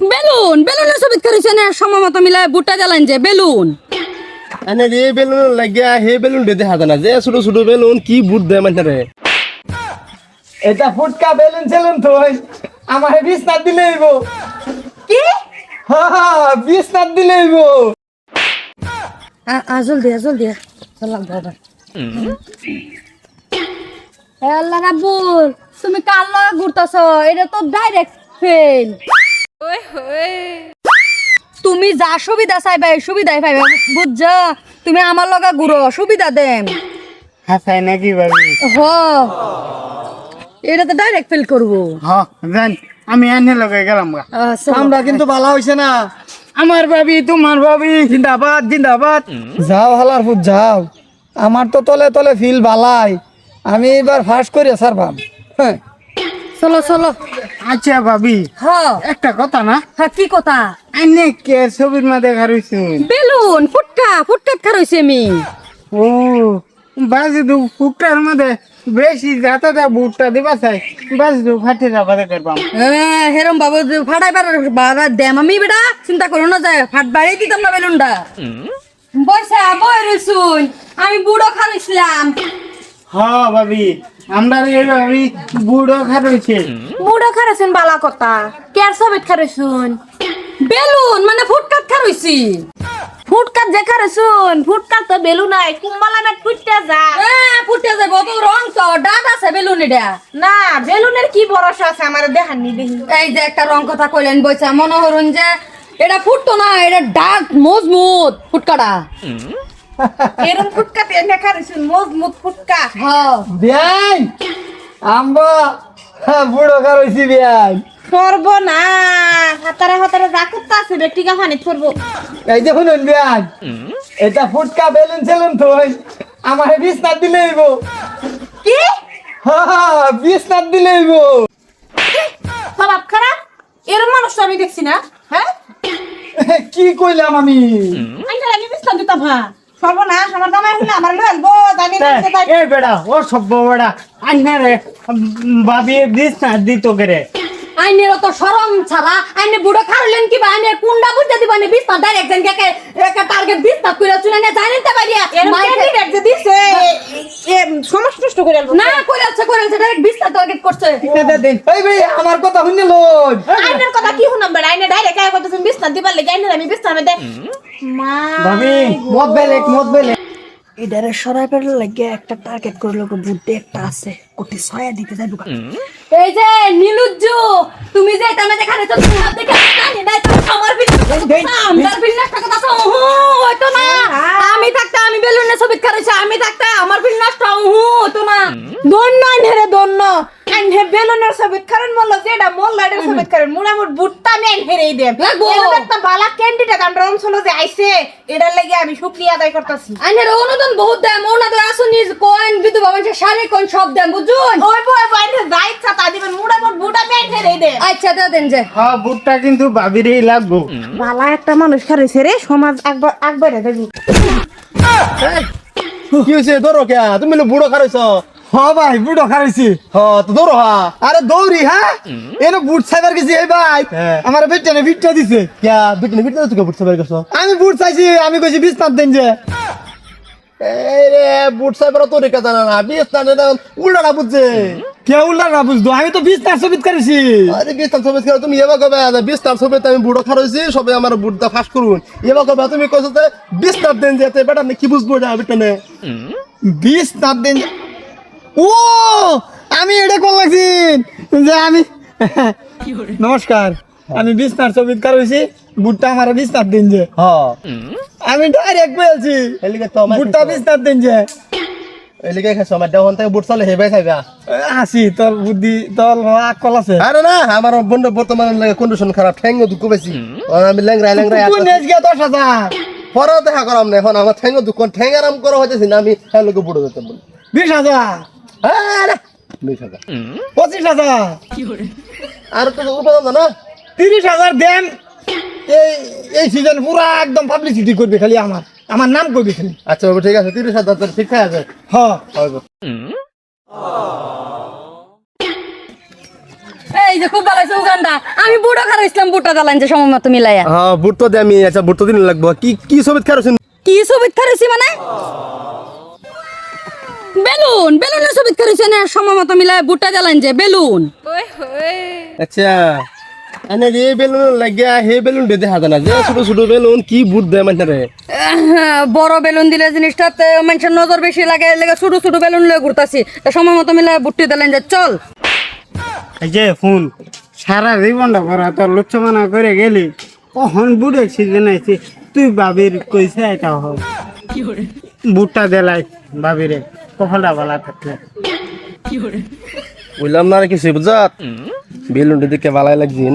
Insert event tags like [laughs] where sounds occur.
Balloon বেলুনের ছবি করেছে না? সময় মতো মিলায় বুটটা জ্বালান যে বেলুন। এনে যে বেলুন লাগিয়া হে বেলুন দে দেখা না যে ছোট ছোট বেলুন কি বুট দেয় মানে রে। এটা ফুটকা বেলুন সেলুন তো আমার বিছনাত দিলে হইব কি? হ্যাঁ বিছনাত দিলে হইব আজল দিয়া জল দিয়া চলাম বাবা আল্লাহ রাব্বুল তুমি কার লগে ঘুরতাছ? এটা তো ডাইরেক্ট ফেল তুমি যা সুবিধা চাইবে সুবিধাই পাইবে বুঝছ? তুমি আমার লগে ঘুরো সুবিধা দেন হাসাই নাকি ভাবি? হ। এটা তো ডাইরেক্ট ফেল করব। হ্যাঁ জান আমি এনে লগে গেলাম গা। আমরা কিন্তু ভালো হইছে না। আমার ভাবি তোমার ভাবি জিন্দাবাদ জিন্দাবাদ। যাও হালার ফুট যাও। আমার তো তলে তলে ফিল বালাই। আমি এবার ফার্স্ট করে স্যার ভাব হ্যাঁ। চলো চলো। আচ্ছা ভাবি। হ। একটা কথা না? হ্যাঁ কি কথা? এনে কে ছবির মধ্যে খারইছুন বেলুন ফুটকা ফুটকাত খারইছে আমি ও বাজি দু ফুকটার মধ্যে বেশি যাতা দা বুটটা দিবা চাই বাজি দু ফাটে করবাম হ্যাঁ, হেরম বাবু ফাটাইবার বাবা দেম আমি বেটা চিন্তা করো না যায় ফাট বাড়িয়ে দিতাম না বেলুনটা। বৈশা বই রসুন আমি বুড়ো খাইছিলাম হ্যাঁ ভাবি। আমরা এই ভাবি বুড়ো খারইছে বুড়ো খারেছেন বালা কথা। কেয়ার সবেত খারেছুন বেলুন মানে ফুটকাত খারইছি ফুটকাত যে খারেছুন ফুটকাত তো বেলু নাই কুম্বালা মেট ফুটতে যা। হ্যাঁ ফুটে যাবে অত রং তো ডাক আছে বেলুন এটা। না বেলুনের কি ভরসা আছে আমার দেখাননি দেখি। এই যে একটা রং কথা কইলেন বইছা মনে হরুন যে এটা ফুটতো না এটা ডাক মজবুত ফুটকাটা। এরম ফুটকাত এনে খারেছুন মজবুত ফুটকা। হ্যাঁ। বিয়াই আম্বা বুড়ো খারইছি বিয়াই। করব না হাতারে হাতারে যা করতে আছে ব্যক্তিগা পানিত করব এই যে শুনুন বিয়াই এটা ফুটকা বেলুন সেলুন তো আমার বিছনাত দিলে হইব। কি? হ্যাঁ বিছনাত দিলে হইব। খারাপ? এরম মানুষ আমি দেখছি না হ্যাঁ? কি কইলাম আমি? আইনা আমি বিস্তার দিতাম হ্যাঁ। সর্বনাশ আমার জামাই হইলে আমার লইলবো জানি না যে তাই- এ বেড়া ও সভ্য বেড়া আন্না রে ভাবি দি তো করে আইনের তো শরম ছাড়া আইনে বুড়ো খারলেন কি বা আইনে কুন্ডা বুঝতে দিবা নে বিস্তা ডাইরেক্ট যেন কে একা টার্গেট বিস্তা কইরা চুনে না জানেন তো পারিয়া মাইকে দিছে এ সমস্ত নষ্ট করে আলবো। না কইরাছে কইরাছে ডাইরেক্ট বিস্তা টার্গেট করছে? এই ভাই আমার কথা শুনে আইনের কথা কি শুনাম বেড়া আইনে ডাইরেক্ট আয় করতেছেন বিস্তার দিবার লেগে আইনের আমি বিস্তার মধ্যে মা ভাবি মদ বেলেক মদ বেলেক। লাগে একটা টার্গেট করল বুদ্ধি একটা আছে। কোটি ছয়া দিতে যাইব এই যে নীলুজ্জু তুমি যে এটা মধ্যে খানে তো তোমার দেখে তো আমার বিল আমার বিল নষ্ট কথা তো হু হইতো না। আমি থাকতে আমি বেলুনে ছবি করেছি আমি থাকতে আমার বিল নষ্ট হু হতো না দন্য আইনে দন্য সবিত কারণ মল্ল যেটা মল্ল সবিত কারণ মুড়া বুটটা আমি হেরেই দেব এরকম একটা বালা ক্যান্ডিডেট আমরা অঞ্চলে যে আইছে এটার লাগি আমি শুক্রিয়া আদায় করতেছি। আইনের অনুদান বহুত দেয় মৌনাদের আসুনি কয়েন বিধু বাবা শাড়ি কোন সব দেন বুঝুন? ওই বই বই আইনে ইচ্ছা তা দিবেন মুড়া বুট আমি হেরেই দেব আচ্ছা দে দেন যে। হ্যাঁ বুটটা কিন্তু ভাবিরই লাগবো। বালা একটা মানুষ খারেছে রে সমাজ একবার একবারে দেবি কি হয়েছে ধরো কে তুমি বুড়ো খারাইছ। হ ভাই খাইছি হ তো ধরো হা আরে দৌড়ি হ্যাঁ? এনে বুট সাইবার গেছি এই ভাই। হ্যাঁ। আমার বেটে ভিটটা দিছে। বিটনে বুট সাইবার গেছ? আমি বুট চাইছি আমি কইছি দেন যে। রে বুট সাইবার তো রেখা জানা না বিশ উল্টাটা বুঝছে। কে বুঝতো? আমি তো করেছি। আরে বিশ তার তুমি কবে বিশ তার আমি বুড়ো খারাইছি সবাই আমার বুটটা ফাঁস করুন। এবার কবে তুমি কইছো যে বিশ তার দেন যেতে বেটা কি বুঝব এটা বিটনে বিছনাত দেন যে- ও আমি এটা কোন লাগছি? যে আমি [laughs] নমস্কার আমি বিছনার ছবিত করেছি বুটটা আমার বিছনাত দিন যে। হ্যাঁ আমি ডাইরেক্ট বলছি বুটটা বিছনাত দিন যে। খাইছো আমার দেহন থেকে বুট চালে হেবে খাইবা। হাসি তোর বুদ্ধি তোর আকল আছে। আরে না আমার বন্ধু বর্তমানে লাগে কন্ডিশন খারাপ ঠ্যাঙ্গ দুঃখ বেশি। আমি ল্যাংরাই ল্যাংরাই তুই নেজ গিয়া দশ হাজার। পরে দেখা করাম না এখন আমার দুঃখ ঠ্যাং আরাম করা হইতেছি না আমি হ্যাঁ লোকে বুড়ো যেতে বলি। বিশ হাজার। বিশ হাজার। পঁচিশ হাজার। আর তো উপাদান না তিরিশ হাজার দেন। এই এই সিজন পুরা একদম পাবলিসিটি করবে খালি আমার। আমার নাম করবে খালি। আচ্ছা বাবু ঠিক আছে তিরিশ হাজার তাহলে ঠিক আছে হ। এই যে খুব ভালো হয়েছে আমি বুড়ো খারো ইসলাম বুটটা জ্বালান যে সময় মতো মিলাইয়া। হ্যাঁ বুট তো দে আমি আচ্ছা বুট তো দিন লাগবো। কি কি ছবি খারছেন কি ছবিত খারেছি মানে? বেলুন বেলুনের ছবিত খারেছি না সময় মতো মিলাই বুটটা জ্বালান যে বেলুন। আচ্ছা এনে রে বেলুন লাগিয়া হে বেলুন বেদে হাতে না যে ছোট ছোট বেলুন কি বুট দেয় মানে রে বড় বেলুন দিলে জিনিসটাতে মানুষের নজর বেশি লাগে লেগে ছোট ছোট বেলুন লয়ে ঘুরতাছি। তা সময় মতো মিলাই বুটটি দিলেন যে চল। এই যে ফোন সারা জীবনটা ভরা তোর লুচ্ছমানা করে গেলি কখন বুড়ে সিজন আইছি তুই বাবির কইছে এটা হোক বুটটা দেলাই বাবিরে। কখনটা বলা থাকলে বললাম না আর কিছু বুঝাত বেলুনটা দেখে ভালাই লাগছিন